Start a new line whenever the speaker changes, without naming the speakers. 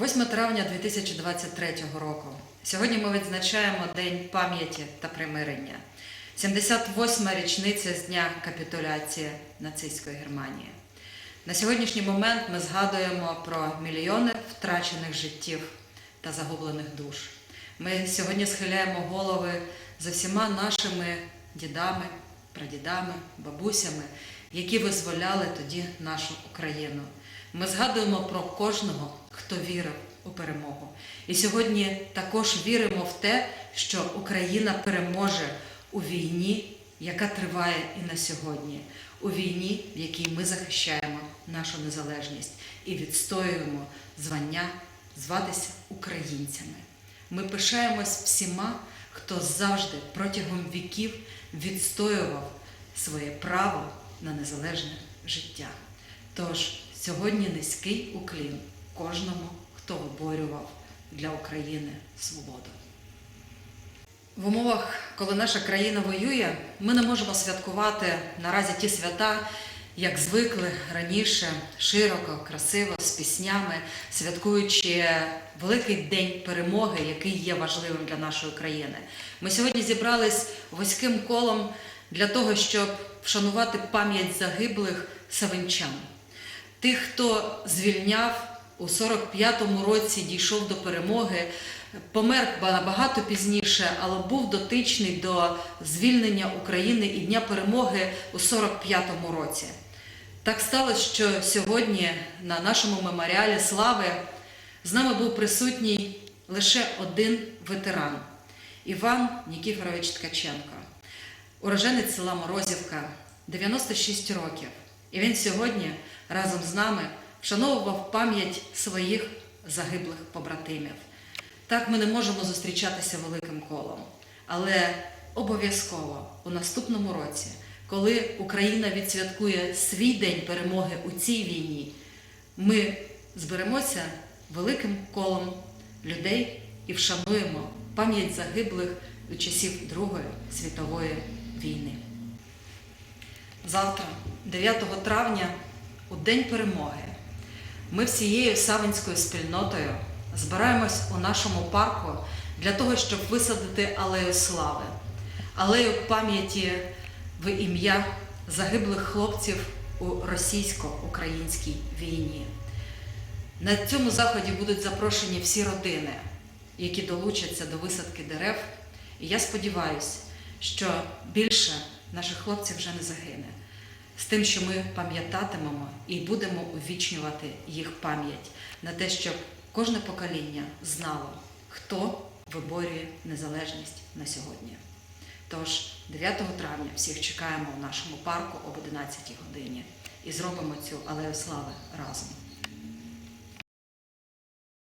8 травня 2023 року. Сьогодні ми відзначаємо День пам'яті та примирення. 78-ма річниця з дня капітуляції нацистської Германії. На сьогоднішній момент ми згадуємо про мільйони втрачених життів та загублених душ. Ми сьогодні схиляємо голови за всіма нашими дідами, прадідами, бабусями, які визволяли тоді нашу Україну. Ми згадуємо про кожного, хто вірив у перемогу. І сьогодні також віримо в те, що Україна переможе у війні, яка триває і на сьогодні, у війні, в якій ми захищаємо нашу незалежність і відстоюємо звання зватися українцями. Ми пишаємось всіма, хто завжди протягом віків відстоював своє право на незалежне життя. Тож сьогодні низький уклін кожному, хто виборював для України свободу. В умовах, коли наша країна воює, ми не можемо святкувати наразі ті свята, як звикли раніше, широко, красиво, з піснями, святкуючи великий день перемоги, який є важливим для нашої країни. Ми сьогодні зібрались вузьким колом для того, щоб вшанувати пам'ять загиблих савинчан, тих, хто звільняв у 45-му році, дійшов до перемоги, помер набагато пізніше, але був дотичний до звільнення України і Дня перемоги у 45-му році. Так сталося, що сьогодні на нашому меморіалі слави з нами був присутній лише один ветеран Іван Нікіфорович Ткаченко, уроженець села Морозівка, 96 років. І він сьогодні разом з нами вшановував пам'ять своїх загиблих побратимів. Так ми не можемо зустрічатися великим колом, але обов'язково у наступному році, коли Україна відсвяткує свій день перемоги у цій війні, ми зберемося великим колом людей і вшануємо пам'ять загиблих у часів Другої світової війни. Завтра, 9 травня, у День перемоги, ми всією савинською спільнотою збираємось у нашому парку для того, щоб висадити алею слави, алею пам'яті в ім'я загиблих хлопців у російсько-українській війні. На цьому заході будуть запрошені всі родини, які долучаться до висадки дерев. І я сподіваюся, що більше наших хлопців вже не загине. З тим, що ми пам'ятатимемо і будемо увічнювати їх пам'ять на те, щоб кожне покоління знало, хто виборює незалежність на сьогодні. Тож 9 травня всіх чекаємо в нашому парку об 11 годині і зробимо цю алею слави разом.